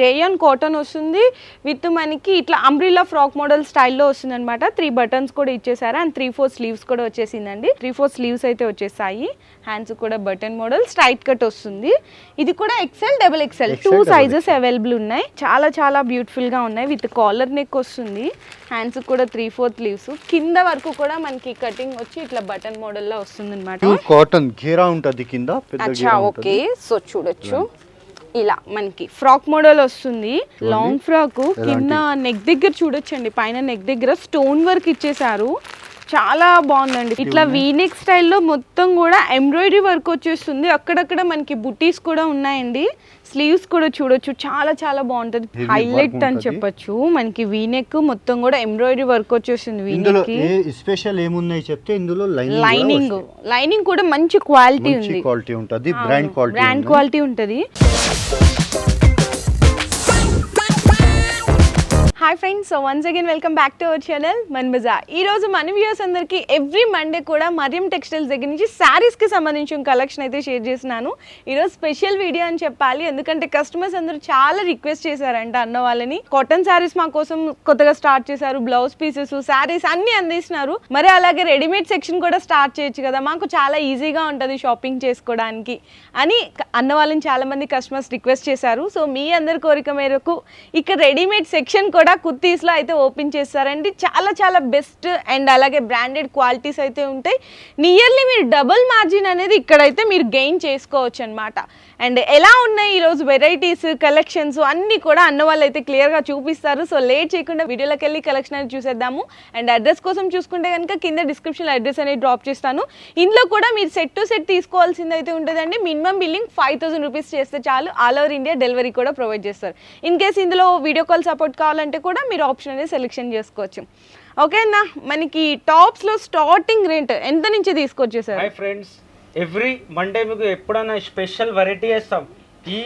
Rayon cotton వస్తుంది. With మనకి ఇట్లా అంబ్రిల్లా ఫ్రాక్ మోడల్ స్టైల్లో వస్తుంది అనమాట త్రీ బటన్స్ కూడా ఇచ్చేసారు. అండ్ త్రీ ఫోర్ స్లీవ్స్ కూడా వచ్చేసిందండి. త్రీ ఫోర్ స్లీవ్స్ అయితే వచ్చేసాయి. హ్యాండ్స్ కూడా బటన్ మోడల్ స్ట్రైట్ కట్ వస్తుంది. ఇది కూడా XL double XL two sizes available ఉన్నాయి. చాలా చాలా బ్యూటిఫుల్గా ఉన్నాయి. విత్ కాలర్ నెక్ వస్తుంది. హ్యాండ్స్ కూడా త్రీ ఫోర్త్ లీవ్స్ కింద వరకు కూడా మనకి కటింగ్ వచ్చి ఇట్లా బటన్ మోడల్లో వస్తుంది అనమాట కాటన్ ఘేరా ఉంటది కింద. ఓకే. సో చూడొచ్చు. ఇలా మనకి ఫ్రాక్ మోడల్ వస్తుంది. లాంగ్ ఫ్రాక్ కింద నెక్ దగ్గర చూడొచ్చండి. పైన నెక్ దగ్గర స్టోన్ వర్క్ ఇచ్చేసారు చాలా బాగుందండి. ఇట్లా వీనెక్ స్టైల్లో మొత్తం కూడా ఎంబ్రాయిడరీ వర్క్ వచ్చేస్తుంది. అక్కడక్కడ మనకి బుటీస్ కూడా ఉన్నాయండి. స్లీవ్స్ కూడా చూడొచ్చు. చాలా చాలా బాగుంటది. హైలైట్ అని. చెప్పొచ్చు. మనకి వీనెక్ మొత్తం కూడా ఎంబ్రాయిడరీ వర్క్ వచ్చేస్తుంది వీనెక్ స్పెషల్ ఏమున్నాయి చెప్తే ఇందులో లైనింగ్ లైనింగ్ కూడా మంచి క్వాలిటీ ఉంది. క్వాలిటీ ఉంటది. బ్రాండ్ క్వాలిటీ బ్రాండ్ క్వాలిటీ ఉంటుంది. Thank you. Hi friends so once again welcome back to our channel Mann బజా ఈ రోజు మన వ్యూస్ అందరికి ఎవ్రీ మండే కూడా మరియం టెక్స్టైల్స్ దగ్గర నుంచి శారీస్కి సంబంధించిన కలెక్షన్ అయితే షేర్ చేసినాను ఈరోజు స్పెషల్ వీడియో అని చెప్పాలి. ఎందుకంటే కస్టమర్స్ అందరూ చాలా రిక్వెస్ట్ చేశారంట అన్న వాళ్ళని. కాటన్ శారీస్ మా కోసం కొత్తగా స్టార్ట్ చేశారు. బ్లౌజ్ పీసెస్ శారీస్ అన్ని అందిస్తున్నారు. మరి అలాగే రెడీమేడ్ సెక్షన్ కూడా స్టార్ట్ చేయొచ్చు కదా. మాకు చాలా ఈజీగా ఉంటుంది షాపింగ్ చేసుకోవడానికి అని అన్న వాళ్ళని చాలా మంది కస్టమర్స్ రిక్వెస్ట్ చేశారు. సో మీ అందరి కోరిక మేరకు ఇక్కడ రెడీమేడ్ సెక్షన్ కూడా కుర్తీస్లో అయితే ఓపెన్ చేస్తారండి. చాలా చాలా బెస్ట్ అండ్ అలాగే బ్రాండెడ్ క్వాలిటీస్ అయితే ఉంటాయి. నియర్లీ మీరు డబుల్ మార్జిన్ అనేది ఇక్కడైతే మీరు గెయిన్ చేసుకోవచ్చు అనమాట అండ్ ఎలా ఉన్నాయి ఈరోజు వెరైటీస్ కలెక్షన్స్ అన్నీ కూడా అన్న వాళ్ళు అయితే క్లియర్గా చూపిస్తారు. సో లేట్ చేయకుండా వీడియోలోకి వెళ్ళి కలెక్షన్ అనేది చూసేద్దాము. అండ్ అడ్రస్ కోసం చూసుకుంటే కనుక కింద డిస్క్రిప్షన్లో అడ్రస్ అనేది డ్రాప్ చేస్తాను. ఇందులో కూడా మీరు సెట్ టు సెట్ తీసుకోవాల్సింది అయితే ఉంటుందండి. Minimum billing five thousand rupees చేస్తే చాలు. ఆల్ ఓవర్ ఇండియా డెలివరీ కూడా ప్రొవైడ్ చేస్తారు. ఇన్ కేస్ ఇందులో వీడియో కాల్ సపోర్ట్ కావాలంటే కూడా మీరు ఆప్షన్ అనేది సెలెక్షన్ చేసుకోవచ్చు. ఓకే అన్న? మనకి టాప్స్లో స్టార్టింగ్ రేట్ ఎంత నుంచి తీసుకొచ్చేసారు? హాయ్ ఫ్రెండ్స్ ఎవ్రీ మండే మీకు ఎప్పుడైనా స్పెషల్ వెరైటీ వేస్తాం. ఈ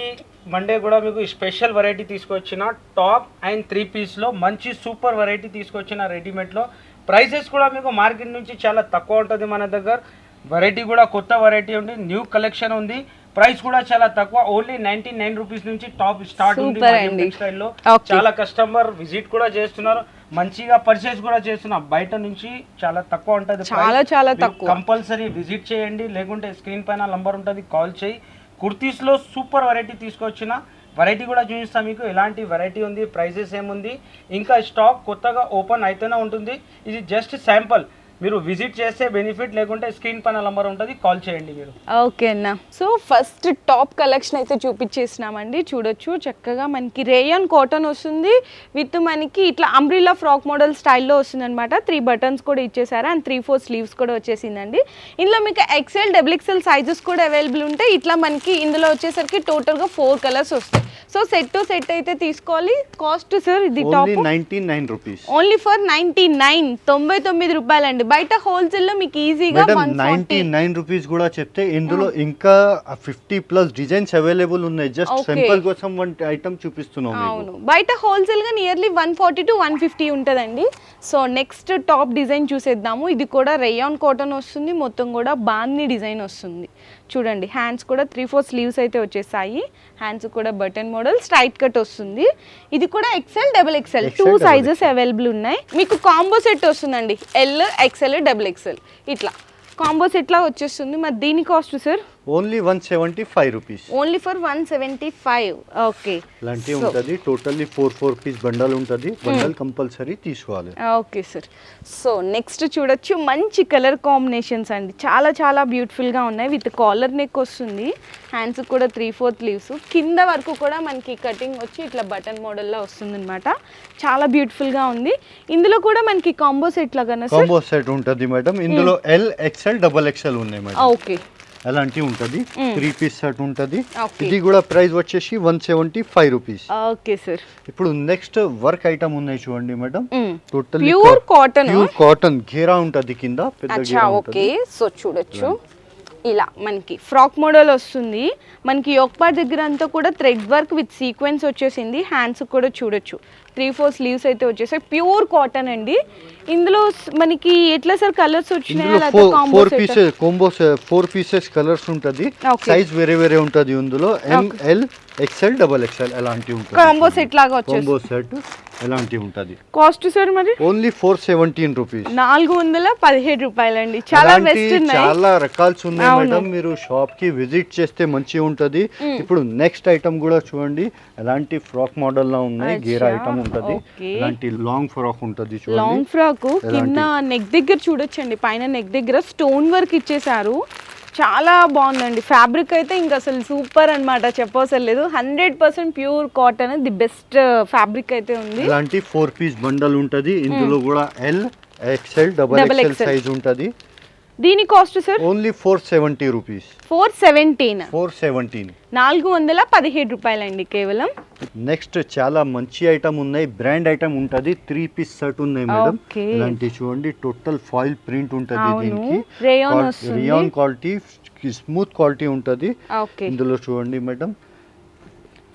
మండే కూడా మీకు స్పెషల్ వెరైటీ తీసుకొచ్చిన టాప్ అండ్ త్రీ పీస్లో మంచి సూపర్ వెరైటీ తీసుకొచ్చిన రెడీమేడ్లో ప్రైసెస్ కూడా మీకు మార్కెట్ నుంచి చాలా తక్కువ ఉంటుంది మన దగ్గర. వెరైటీ కూడా కొత్త వెరైటీ ఉంది న్యూ కలెక్షన్ ఉంది. ప్రైస్ కూడా చాలా తక్కువ. ఓన్లీ నైన్టీ నైన్ రూపీస్ నుంచి టాప్ స్టార్ట్ ఉంది. టెక్స్టైల్లో Okay. చాలా కస్టమర్ విజిట్ కూడా చేస్తున్నారు. మంచిగా పర్చేస్ కూడా చేస్తున్నారు. బయట నుంచి చాలా తక్కువ ఉంటుంది చాలా చాలా తక్కువ. కంపల్సరీ విజిట్ చేయండి. లేకుంటే స్క్రీన్ పైన నంబర్ ఉంటుంది కాల్ చేయి. కుర్తీస్లో సూపర్ వెరైటీ తీసుకొచ్చిన వెరైటీ కూడా చూపిస్తాం మీకు. ఎలాంటి వెరైటీ ఉంది ప్రైజెస్ ఏముంది. ఇంకా స్టాక్ కొత్తగా ఓపెన్ అయితేనే ఉంటుంది. ఇది జస్ట్ శాంపుల్ మీరు విజిట్ చేస్తే బెనిఫిట్ లేకుంటే స్క్రీన్ పైన నంబర్ ఉంటుంది కాల్ చేయండి మీరు. ఓకే అన్న. సో ఫస్ట్ టాప్ కలెక్షన్ అయితే చూపించేసినామండి. చూడొచ్చు చక్కగా మనకి రేయన్ కాటన్ వస్తుంది. విత్ మనకి ఇట్లా అంబ్రిల్లా ఫ్రాక్ మోడల్ స్టైల్లో వస్తుంది అనమాట త్రీ బటన్స్ కూడా ఇచ్చేసారు అండ్ త్రీ ఫోర్ స్లీవ్స్ కూడా వచ్చేసిందండి. ఇందులో మీకు ఎక్సెల్ డబుల్ ఎక్సెల్ సైజెస్ కూడా అవైలబుల్ ఉంటాయి. ఇట్లా మనకి ఇందులో వచ్చేసరికి టోటల్గా ఫోర్ కలర్స్ వస్తాయి. సో సెట్ టు సెట్ అయితే తీసుకోవాలి. కాస్ట్ సార్ ఇది top only ninety nine rupees only for ninety nine తొంభై తొమ్మిది రూపాయలండి. బయట హోల్సేల్లో మీకు ఈజీగా నైన్టీ నైన్ రూపీస్ కూడా చెప్తే ఇందులో ఇంకా ఫిఫ్టీ ప్లస్ డిజైన్స్ అవైలబుల్ ఉన్నాయి. జస్ట్. సింపుల్ కోసం వన్ ఐటమ్ చూపిస్తున్నాం అవును. బయట హోల్సేల్గా nearly one forty to one fifty ఉంటుందండి. సో నెక్స్ట్ టాప్ డిజైన్ చూసేద్దాము. ఇది కూడా రేయాన్ కాటన్ వస్తుంది. మొత్తం కూడా బాంది డిజైన్ వస్తుంది. చూడండి హ్యాండ్స్ కూడా త్రీ ఫోర్ స్లీవ్స్ అయితే వచ్చేసాయి. హ్యాండ్స్ కూడా బటన్ మోడల్ స్ట్రైట్ కట్ వస్తుంది. ఇది కూడా XL double XL two sizes available ఉన్నాయి. మీకు కాంబో సెట్ వస్తుందండి. ఎల్ ఎక్సెల్ డబుల్ ఎక్సెల్ ఇట్లా. కాంబో సెట్లా వచ్చేస్తుంది. మరి దీని cost sir only one seventy five rupees. Only for one seventy five. Okay. ఇలాంటి ఉంటది totally four four piece bundle ఉంటది. బండల్ కంపల్సరీ తీసుకోవాలి. ఓకే సార్ సో నెక్స్ట్ చూడొచ్చు మంచి కలర్ కాంబినేషన్స్ అండి. చాలా చాలా బ్యూటిఫుల్గా ఉన్నాయి. విత్ కాలర్ నెక్ వస్తుంది. హ్యాండ్స్ కూడా త్రీ ఫోర్త్ లీవ్స్ కింద వరకు కూడా మనకి కటింగ్ వచ్చి ఇట్లా బటన్ మోడల్లో వస్తుంది అనమాట చాలా బ్యూటిఫుల్గా ఉంది. ఇందులో కూడా మనకి combo set sir combo set ఉంటది మేడం. ఇందులో ఎల్ ఎక్స్ఎల్ డబల్ ఎక్స్ఎల్ ఉన్నాయి మేడం. ఓకే. అలాంటి ఉంటది. త్రీ పీస్ సెట్ ఉంటది. ఇది కూడా ప్రైస్ వచ్చేసి one seventy five rupees. Okay sir. ఇప్పుడు నెక్స్ట్ వర్క్ ఐటమ్ ఉన్నాయి చూడండి madam. Total pure cotton pure cotton ఘేరా ఉంటది కింద పెద్ద ఓకే. సో చూడొచ్చు. ఇలా మనకి ఫ్రాక్ మోడల్ వస్తుంది. మనకి యోక్పాట్ దగ్గర అంతా కూడా థ్రెడ్ వర్క్ విత్ సీక్వెన్స్ వచ్చేసింది. హ్యాండ్స్ కూడా చూడొచ్చు. త్రీ ఫోర్ స్లీవ్స్ అయితే వచ్చేసాయి. ప్యూర్ కాటన్ అండి. ఇందులో మనకి ఎట్లా సార్ కలర్స్ వచ్చినాయి? Four pieces combos four pieces colours ఉంటది. సైజ్ వేరే వేరే ఉంటది ఇందులో. M L XL double XL ఉంటుంది. కాంబో సెట్ లాగా వచ్చేస్తుంది. Combo set. ఎలాంటి ఉంటది? కాస్ట్ సార్ మరి? Only four seventeen rupees. నాలుగు వందల పదిహేడు రూపాయలండి. చాలా చాలా రకాల్స్ ఉన్నాయి. మేడం. మీరు షాప్కి విజిట్ చేస్తే మంచిగా ఉంటది. ఇప్పుడు నెక్స్ట్ ఐటమ్ కూడా చూడండి. ఎలాంటి ఫ్రాక్ మోడల్ లా ఉన్నాయి గేరా ఐటమ్ ఉంటది. ఎలాంటి లాంగ్ ఫ్రాక్ ఉంటది చూడండి. లాంగ్ ఫ్రాక్ కింద నెక్ దగ్గర చూడొచ్చండి. పైన నెక్ దగ్గర స్టోన్ వర్క్ ఇచ్చేసారు చాలా బాగుందండి. ఫ్యాబ్రిక్ అయితే ఇంకా అసలు సూపర్ అన్నమాట చెప్పవసరం లేదు hundred percent pure cotton the best fabric అయితే ఉంది. ఇలాంటి ఫోర్ పీస్ బండల్ ఉంటది. ఇందులో కూడా L XL double XL. Size ఉంటది. దీని cost sir only four seventy rupees four seventeen four seventeen నాలుగు వందల పదిహేడు రూపాయలండి కేవలం. నెక్స్ట్ చాలా మంచి ఐటమ్ ఉన్నాయి. బ్రాండ్ ఐటమ్ ఉంటది. త్రీ పీస్ షర్ట్ ఉన్నాయి మేడం. ఇలాంటి చూడండి. టోటల్ ఫాయిల్ ప్రింట్ ఉంటది. దీనికి. రియాన్ క్వాలిటీ స్మూత్ క్వాలిటీ ఉంటది. ఓకే ఇందులో చూడండి మేడం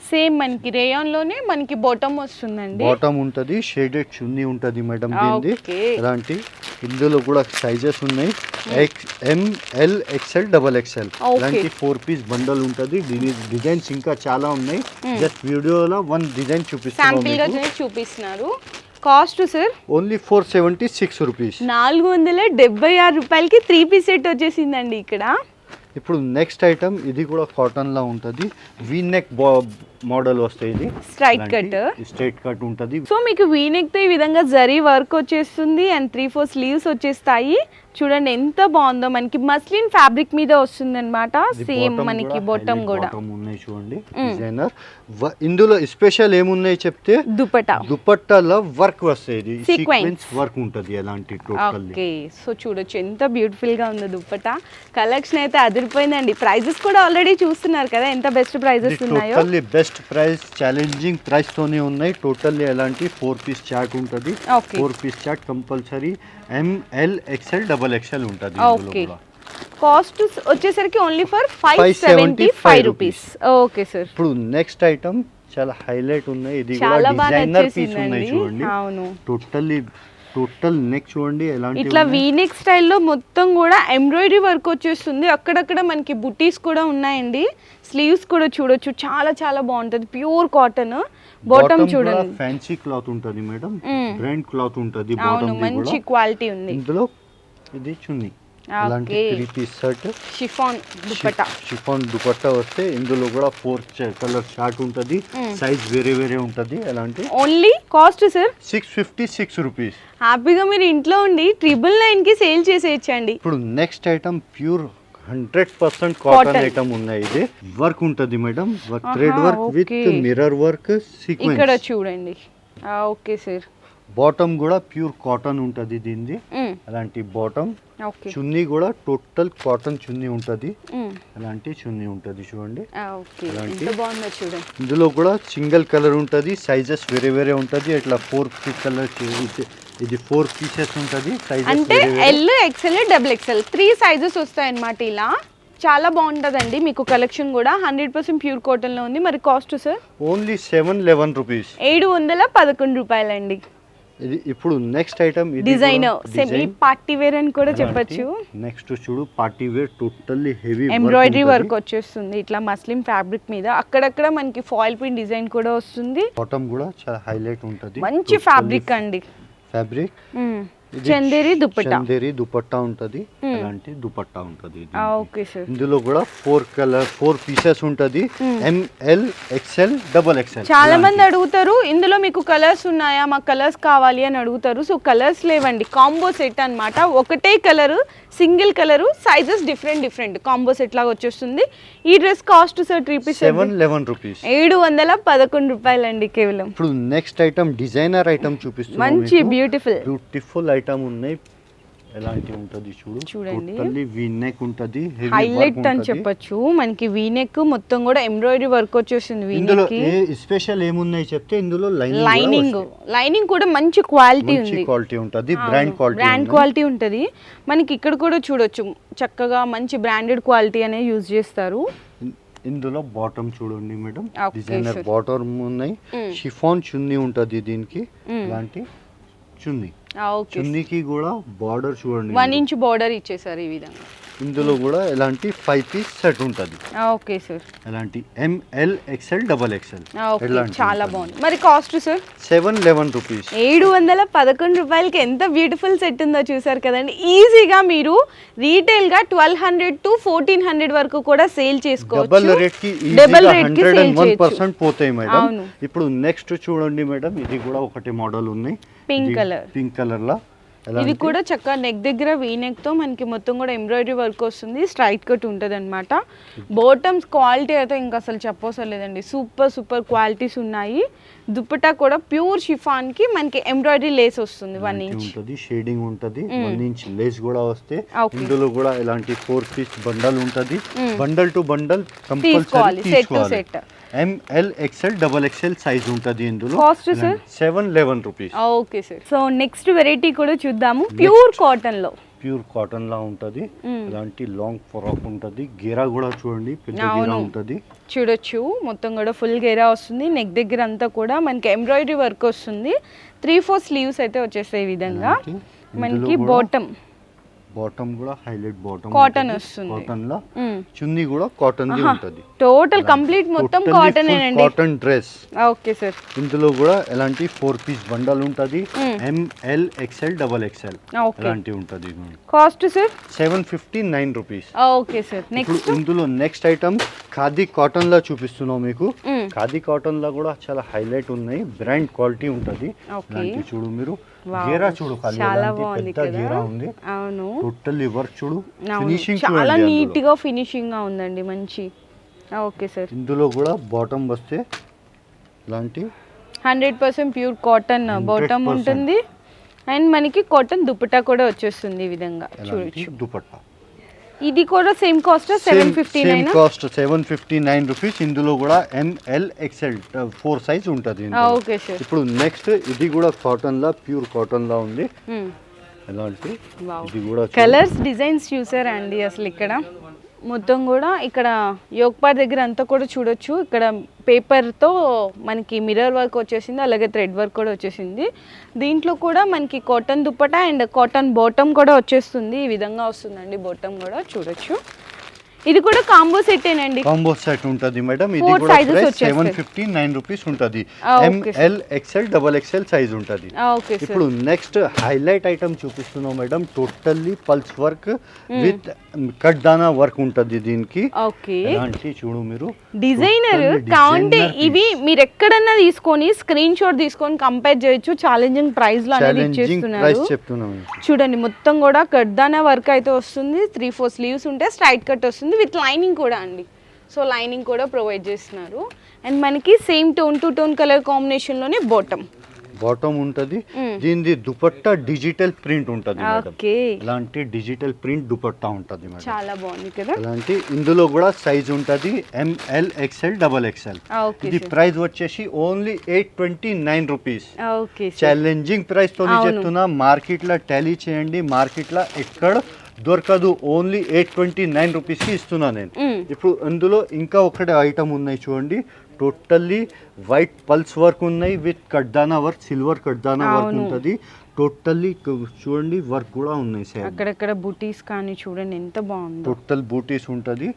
సేమ్ మనకి రేయాన్లోనే మనకి బొటమ్ వస్తుందండి. బాటమ్ ఉంటది షేడెడ్ చున్నీ ఉంటది మేడం దీనిది. ఇలాంటి ఇందులో కూడా సైజెస్ ఉన్నాయి. X M L XL double XL. ఇలాంటి ఫోర్ పీస్ బండల్ ఉంటది. దీని డిజైన్స్ ఇంకా చాలా ఉన్నాయి. జస్ట్ వీడియోలో వన్ డిజైన్ చేసి చూపిస్తున్నారు. Cost sir? Only four seventy six rupees. నాలుగు వందల డెబ్బై ఆరు రూపాయలకి త్రీ పీస్ సెట్ వచ్చేసిందండి ఇక్కడ. ఇప్పుడు నెక్స్ట్ ఐటమ్ ఇది కూడా కాటన్ లా ఉంటది. వీ నెక్ మోడల్ వస్తాయి ఇది Straight cut. స్ట్రైట్ కట్ ఉంటది. సో మీకు వీనెక్తో ఈ విధంగా జరీ వర్క్ వచ్చేస్తుంది అండ్ త్రీ ఫోర్ స్లీవ్స్ వచ్చేస్తాయి. చూడండి ఎంత బాగుందో మనకి మస్లిన్ ఫ్యాబ్రిక్ మీద వస్తుంది అనమాట సేమ్ మనకి బొట్టం కూడా. ఉన్నాయి చూడండి డిజైనర్ ఇందులో స్పెషల్ ఏమున్నాయి చెప్తే? దుపటా దుపట్టాలో వర్క్ వస్తాయి. సీక్వెన్స్ వర్క్ ఉంటది ఎలాంటి టోటల్ ఓకే సో చూడొచ్చు ఎంత బ్యూటిఫుల్గా ఉందో దుప్పటా కలెక్షన్ అయితే అదిరిపోయిందండి ప్రైజెస్ కూడా ఆల్రెడీ చూస్తున్నారు కదా ఎంత బెస్ట్ ప్రైజెస్ ఉన్నాయో. Totally best price challenging price తోనే ఉన్నాయి. టోటల్లీ ఎలాంటి ఫోర్ పీస్ చాట్ ఉంటది. Four piece chart compulsory M L XL double XL ఉంటది ఓకే కాస్ట్ వచ్చేసరికి only for five 575 seventy five rupees okay sir ఇప్పుడు నెక్స్ట్ ఐటమ్ చాలా highlight ఉన్నాయి. ఇది కూడా డిజైనర్ పీస్ ఉన్నాయి చూడండి. టోటల్లీ టోటల్ నెక్ చూడండి ఎలాంటి ఇట్లా. వీనెక్ స్టైల్లో మొత్తం కూడా ఎంబ్రాయిడరీ వర్క్ వచ్చేస్తుంది. అక్కడక్కడ మనకి బుటీస్ కూడా ఉన్నాయండి. స్లీవ్స్ కూడా చూడొచ్చు. చాలా చాలా బాగుంటుంది. Pure cotton. బాటమ్ చూడండి. ఫ్యాన్సీ క్లాత్ ఉంటది మేడం. బ్రాండ్ క్లాత్ ఉంటది అవును బాటమ్ మంచి క్వాలిటీ ఉంది. ఇందులో ఇది చున్నీ అలాంటి three piece shirt chiffon dupatta. Chiffon dupatta వస్తే ఇందులో కూడా ఫోర్ కలర్ షార్ట్ ఉంటది. సైజ్ వేరే వేరే ఉంటది. అలాంటి only cost sir six fifty six rupees హ్యాపీగా మీరు ఇంట్లో ఉండి ట్రిపుల్ నైన్కి సేల్ చేసేయచ్చండి. ఇప్పుడు next item pure hundred percent cotton. Item ఉన్నాయి. ఇది వర్క్ ఉంటది madam work thread work with. Mirror work ఇక్కడ సీక్వెన్స్ చూడండి ఓకే సార్ బాటమ్ కూడా ప్యూర్ కాటన్ ఉంటది దీనిది. అలాంటి బాటమ్. చున్నీ కూడా టోటల్ కాటన్ చున్నీ ఉంటది. అలాంటి చున్నీ ఉంటది చూడండి. అలాంటి- ఇందులో కూడా సింగిల్ కలర్ ఉంటది సైజెస్ వేరే వేరే ఉంటది. ఇట్లా ఫోర్ కలర్ ఇది ఫోర్ పీసెస్ ఉంటది సైజెస్ అంటే L XL double XL three sizes వస్తాయి అన్నమాట ఇలా. చాలా బాగుంటుందండి మీకు కలెక్షన్ కూడా. హండ్రెడ్ పర్సెంట్ ప్యూర్ కాటన్లో ఉంది. మరి cost sir only seven eleven rupees ఏడు వందల పదకొండు రూపాయలండి. ఇది ఇప్పుడు next item design semi party wear అని కూడా చెప్పొచ్చు. నెక్స్ట్ చూడు party wear totally heavy embroidery work వచ్చేస్తుంది ఇట్లా మస్లిన్ ఫ్యాబ్రిక్ మీద. అక్కడక్కడ మనకి ఫాయిల్ ప్రింట్ డిజైన్ కూడా వస్తుంది. బాటమ్ కూడా చాలా హైలైట్ ఉంటది. మంచి ఫ్యాబ్రిక్ అండి. ఫ్యాబ్రిక్. చందేరి దుప్పటా చందేరి దుపట్టా ఉంటది. అలాంటి దుపట్టా ఉంటది. Okay sir. ఇందులో కూడా ఫోర్ కలర్ ఫోర్ పీసెస్ ఉంటది. M L XL double XL చాలా మంది అడుగుతారు ఇందులో మీకు కలర్స్ ఉన్నాయా? మాకు కలర్స్ కావాలి అని అడుగుతారు. సో కలర్స్ లేవండి. కాంబో సెట్ అన్నమాట. ఒకటే colour single colour sizes different different combo set లాగా వచ్చేస్తుంది. ఈ dress cost sir three piece seven eleven rupees. ఏడు వందల పదకొండు రూపాయలండి కేవలం. ఇప్పుడు నెక్స్ట్ ఐటమ్ డిజైనర్ ఐటమ్ చూపిస్తున్నాం మంచి బ్యూటిఫుల్ బ్యూటిఫుల్ ఐటమ్ ఉన్నాయి. ఎలాంటి ఉంటది చూడు. చూడండి. టోటల్లీ వీ నెక్ ఉంటది హైలైట్ అని. చెప్పొచ్చు. మనకి వీనెక్ మొత్తం కూడా ఎంబ్రాయిడరీ వర్క్ వచ్చేసింది ఇందులో వీనెక్ స్పెషల్ ఏమున్నాయి చెప్తే ఇందులో లైనింగ్ లైనింగ్ కూడా మంచి క్వాలిటీ మంచి ఉంది. క్వాలిటీ ఉంటది బ్రాండ్ క్వాలిటీ బ్రాండ్ క్వాలిటీ ఉంటుంది. మనకి ఇక్కడ కూడా చూడొచ్చు. చక్కగా మంచి బ్రాండెడ్ క్వాలిటీ అనేది యూజ్ చేస్తారు. ఇందులో బాటమ్ చూడండి మేడం డిజైనర్. బాటమ్ ఉన్నాయి. షిఫాన్ చున్నీ ఉంటది దీనికి. Mm. ఇలాంటి చున్నీ. చున్నీకి కూడా బార్డర్ చూడండి వన్. ఇంచ్ బార్డర్ ఇచ్చేసారు ఈ విధంగా ఇందులో కూడా ఎలాంటి ఫైవ్ పీస్ సెట్ ఉంటది. Okay sir. ఎలాంటి M L XL double XL చాలా బాగుంది. మరి cost sir? Seven eleven rupees ఏడు వందల పదకొండు రూపాయలకి ఎంత బ్యూటిఫుల్ సెట్ ఉందో చూసారు కదండి. ఈజీగా మీరు రీటైల్గా twelve hundred to fourteen hundred వరకు కూడా సేల్ డబల్ చేసుకోవచ్చు రేట్కి చేయొచ్చు. పర్సెంట్ పోతాయి మేడం. ఇప్పుడు నెక్స్ట్ చూడండి మేడం ఇది కూడా ఒకటి మోడల్ ఉన్నాయి Pink colour. పింక్ కలర్ లా. ఇది కూడా చక్కగా నెక్ దగ్గర వీ తో మనకి మొత్తం కూడా ఎంబ్రాయిడరీ వర్క్ వస్తుంది. స్ట్రైట్ కట్ ఉంటుంది అనమాట బాటమ్స్ క్వాలిటీ అయితే ఇంకా అసలు చెప్పవసరం లేదండి సూపర్ సూపర్ క్వాలిటీస్ ఉన్నాయి. దుప్పటా కూడా ప్యూర్ షిఫాన్కి మనకి ఎంబ్రాయిడరీ లేస్ వస్తుంది వన్ ఇంచ్ ఉంటది షేడింగ్ ఉంటది. వన్ ఇంచ్ లేస్ కూడా వస్తే. ఇందులో కూడా ఇలాంటి ఫోర్ పీస్ బండల్ ఉంటది. Bundle to bundle compulsory to తీసుకోవాలి. set. M L XL double XL size ఉంటది ఇందులో. Cost, sir? Seven eleven rupees okay sir so next variety కూడా చూద్దాము. ప్యూర్ కాటన్లో ప్యూర్ కాటన్ లా ఉంటది. ఇలాంటి లాంగ్ ఫ్రాక్ ఉంటది. గేరా కూడా చూడండి పెద్ద గేరా అవును. ఉంటది. చూడొచ్చు. మొత్తం కూడా ఫుల్ గేరా వస్తుంది. నెక్ దగ్గర అంతా కూడా మనకి ఎంబ్రాయిడరీ వర్క్ వస్తుంది. త్రీ ఫోర్ స్లీవ్స్ అయితే వచ్చేస్తాయి ఈ విధంగా. మనకి బాటమ్. బాటమ్ కూడా హైలైట్ బాటమ్ Cotton వస్తుంది. కాటన్ లా చున్నీ కూడా కాటన్ ది ఉంటది. టోటల్ కంప్లీట్ మొత్తం కాటన్ అండి కాటన్ డ్రెస్ ఓకే సార్ ఇందులో కూడా ఎలాంటి ఫోర్ పీస్ బండల్ ఉంటది. M L XL double XL అలాంటి ఉంటది cost sir seven fifty nine rupees okay sir next ఇందులో నెక్స్ట్ ఐటమ్ ఖాదీ కాటన్ లా చూపిస్తున్నాం మీకు. Mm. ఖాదీ కాటన్ లా కూడా చాలా హైలైట్ ఉన్నాయి. బ్రాండ్ క్వాలిటీ ఉంటది. చూడు మీరు. గేరా చూడు చాలా బాగుంది గేరా ఉంది. అవును. టోటల్లీ వర్క్ చూడు ఫినిషింగ్ చాలా నీట్. గా ఫినిషింగ్గా ఉందండి మంచి. Okay sir. ఇందులో కూడా బాటమ్ వస్తే ఇలాంటి hundred percent pure cotton bottom 100%. ఉంటుంది. అండ్ మనకి కాటన్ దుపట్టా కూడా వచ్చేస్తుంది ఈ విధంగా. చూడొచ్చు. దుపట్టా? ఇది కూడా same cost seven fifty nine cost seven fifty nine rupees ఇందులో కూడా M L XL four size ఉంటుంది. ఓకే సార్ ఇప్పుడు నెక్స్ట్ ఇది కూడా కాటన్ లా ప్యూర్ కాటన్ లా ఉంది ఎలాంటి? వావ్ ఇది కూడా. కలర్స్ డిజైన్స్ చూసారా అండి అసలు ఇక్కడ? మొత్తం కూడా ఇక్కడ యోగపార్ దగ్గర అంతా కూడా చూడొచ్చు. ఇక్కడ పేపర్తో మనకి మిర్రర్ వర్క్ వచ్చేసింది అలాగే థ్రెడ్ వర్క్ కూడా వచ్చేసింది. దీంట్లో కూడా మనకి cotton dupatta and cotton bottom కూడా వచ్చేస్తుంది. ఈ విధంగా వస్తుందండి బాటమ్ కూడా చూడొచ్చు. ఇది కూడా కాంబో సెట్టేనండి. కాంబో సెట్ ఉంటది మేడం. ఇది కూడా. సెవెన్ ఫిఫ్టీ నైన్ రూపీస్ ఉంటది. Ah, M L XL double XL size ఉంటది. ఓకే సార్ ఇప్పుడు నెక్స్ట్ హైలైట్ ఐటమ్ చూపిస్తున్నాం madam. Totally pearls work with cut దానా వర్క్ ఉంటది దీనికి. ఓకే ఎలాంటి చూడు మీరు. డిజైనర్ కావంటే ఇవి మీరు ఎక్కడన్నా తీసుకొని స్క్రీన్ షాట్ తీసుకొని కంపేర్ చేయొచ్చు. ఛాలెంజింగ్ ప్రైస్లో అనేది ఇచ్చేస్తున్నారు. చూడండి మొత్తం కూడా కడ్దానా వర్క్ అయితే వస్తుంది. త్రీ ఫోర్ స్లీవ్స్ ఉంటే స్ట్రైట్ కట్ వస్తుంది. విత్ లైనింగ్ కూడా అండి. సో లైనింగ్ కూడా ప్రొవైడ్ చేస్తున్నారు. అండ్ మనకి same tone to tone colour కాంబినేషన్లోనే bottom. Bottom ఉంటది. దీనిది దుపట్టా డిజిటల్ ప్రింట్ ఉంటది ఇలాంటి డిజిటల్ ప్రింట్ దుపట్టా ఉంటది చాలా బాగుంది కదా. అలాంటి ఇందులో కూడా సైజ్ ఉంటది M L XL double XL okay ఇది ప్రైస్ వచ్చేసి only eight twenty nine rupees. Okay challenging ప్రైస్తో. చెప్తున్నా. మార్కెట్లో టాలీ చేయండి. మార్కెట్లో ఎక్కడ దొరకదు. ఓన్లీ ఎయిట్ ట్వంటీ నైన్ రూపీస్కి ఇస్తున్నా నేను. ఇప్పుడు అందులో ఇంకా ఒకటి ఐటమ్ ఉన్నాయి చూడండి. టోటల్లీ వైట్ పల్స్ వర్క్ ఉన్నాయి విత్ కడ్దానా వర్క్ సిల్వర్ కడ్దానా వర్క్. ఉంటుంది. టోటల్లీ చూడండి వర్క్ కూడా ఉన్నాయి సేమ్ అక్కడక్కడ బుటీస్ కానీ చూడండి ఎంత బాగుందో. టోటల్ బూటీస్ ఉంటది.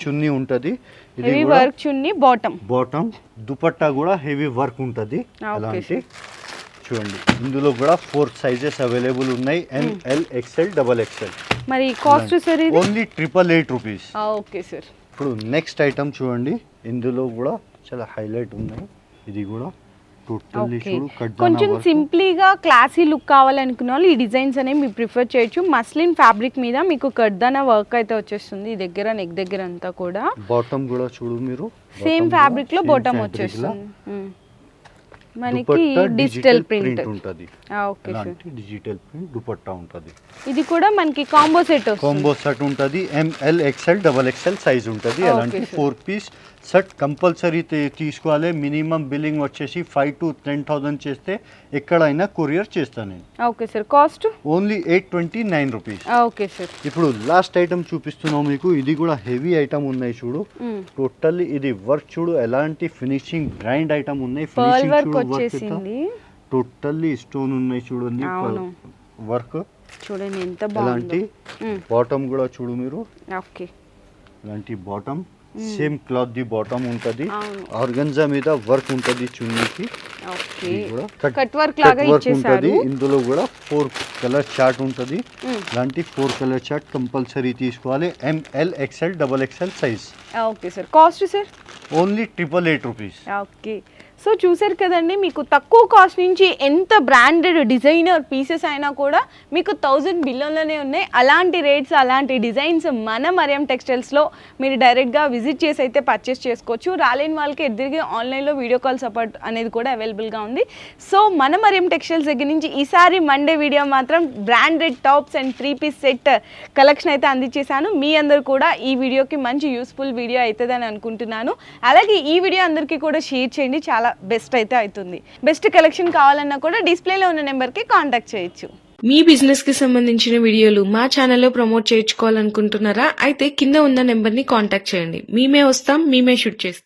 చున్నీ ఉంటది. ఇది work chunni bottom bottom dupatta కూడా హెవీ వర్క్ ఉంటుంది. అలాంటి చూడండి ఇందులో కూడా ఫోర్ సైజెస్ అవైలబుల్ ఉన్నాయి. M L XL double XL మరి cost sir only triple eight rupees okay sir. ఇప్పుడు నెక్స్ట్ ఐటమ్ చూడండి. ఇందులో కూడా చాలా హైలైట్ ఉన్నాయి. ఇది కూడా కొంచెం. సింప్లీగా క్లాసీ లుక్ కావాలనుకున్న వాళ్ళు ఈ డిజైన్స్ అనేవి మీరు ప్రిఫర్ చేయొచ్చు. మస్లిన్ ఫ్యాబ్రిక్ మీద మీకు కడ్దానా వర్క్ అయితే వచ్చేస్తుంది. ఈ దగ్గర నెక్ దగ్గర అంతా కూడా. బాటమ్ కూడా చూడు మీరు. సేమ్ ఫ్యాబ్రిక్లో బాటమ్. వచ్చేస్తుంది. మ్మ్. మనకి డిజిటల్ ప్రింట్ ఉంటుంది. డిజిటల్ ప్రింట్ దుపట్టా ఉంటుంది. ఇది కూడా మనకి కాంబో సెట్ కాంబో సెట్ ఉంటుంది. M L XL double XL size ఉంటుంది. అలాంటి. ఫోర్ పీస్ సెట్ కంపల్సరీ తీసుకోవాలి. మినిమం బిల్లింగ్ వచ్చేసి ఫైవ్ టు టెన్ థౌసండ్ చేస్తే ఎక్కడైనా కొరియర్ చేస్తాను నేను. Okay sir. Cost? Only eight twenty nine rupees. Okay sir. ఇప్పుడు లాస్ట్ ఐటమ్ చూపిస్తున్నాం మీకు. ఇది కూడా హెవీ ఐటమ్ ఉన్నాయి చూడు. టోటల్లీ ఇది వర్క్ చూడు. ఎలాంటి ఫినిషింగ్ బ్రాండ్ ఐటమ్ ఉన్నాయి. ఫినిషింగ్ వర్క్ వచ్చేసింది. టోటల్లీ స్టోన్ ఉన్నాయి చూడండి. వర్క్. చూడండి ఎంత బాగుంది. బాటమ్ కూడా చూడు మీరు. ఓకే. ఇలాంటి బాటమ్? సేమ్ క్లాత్ ది బాటమ్ ఉంటుంది అవును. ఆర్గంజా మీద వర్క్ ఉంటుంది చున్నీకి ఓకే ఇది కూడా కట్ వర్క్ లాగా వర్క్ ఇచ్చేసారు ఉంటుంది ఇందులో కూడా ఫోర్ కలర్ చార్ట్ ఉంటుంది మ్మ్. ఇలాంటి ఫోర్ కలర్ చార్ట్ కంపల్సరీ తీసుకోవాలి M L XL double XL size okay sir cost sir only triple eight rupees okay so చూసారు కదండి మీకు తక్కువ కాస్ట్ నుంచి ఎంత బ్రాండెడ్ డిజైనర్ పీసెస్ అయినా కూడా మీకు థౌజండ్ బిల్లోనే ఉన్నాయి. అలాంటి రేట్స్ అలాంటి డిజైన్స్ మన మరియం టెక్స్టైల్స్లో మీరు డైరెక్ట్గా విజిట్ చేసి అయితే పర్చేస్ చేసుకోవచ్చు. రాలేని వాళ్ళకి ఎదురుగా ఆన్లైన్లో వీడియో కాల్ సపోర్ట్ అనేది కూడా అవైలబుల్గా ఉంది. సో మన మరియం టెక్స్టైల్స్ దగ్గర నుంచి ఈసారి మండే వీడియో మాత్రం branded tops and three piece set collection అయితే అందించేశాను. మీ అందరు కూడా ఈ వీడియోకి మంచి యూస్ఫుల్ వీడియో అవుతుందని అనుకుంటున్నాను. అలాగే ఈ వీడియో అందరికీ కూడా షేర్ చేయండి. చాలా బెస్ట్ అయితే అవుతుంది. బెస్ట్ కలెక్షన్ కావాలన్నా కూడా డిస్ప్లేలో ఉన్న నెంబర్కి కాంటాక్ట్ చేయొచ్చు. మీ బిజినెస్కి సంబంధించిన వీడియోలు మా ఛానల్లో ప్రమోట్ చేయించుకోవాలనుకుంటున్నారా? అయితే కింద ఉన్న నెంబర్ని కాంటాక్ట్ చేయండి. మేమే వస్తాం మేమే షూట్ చేస్తాం.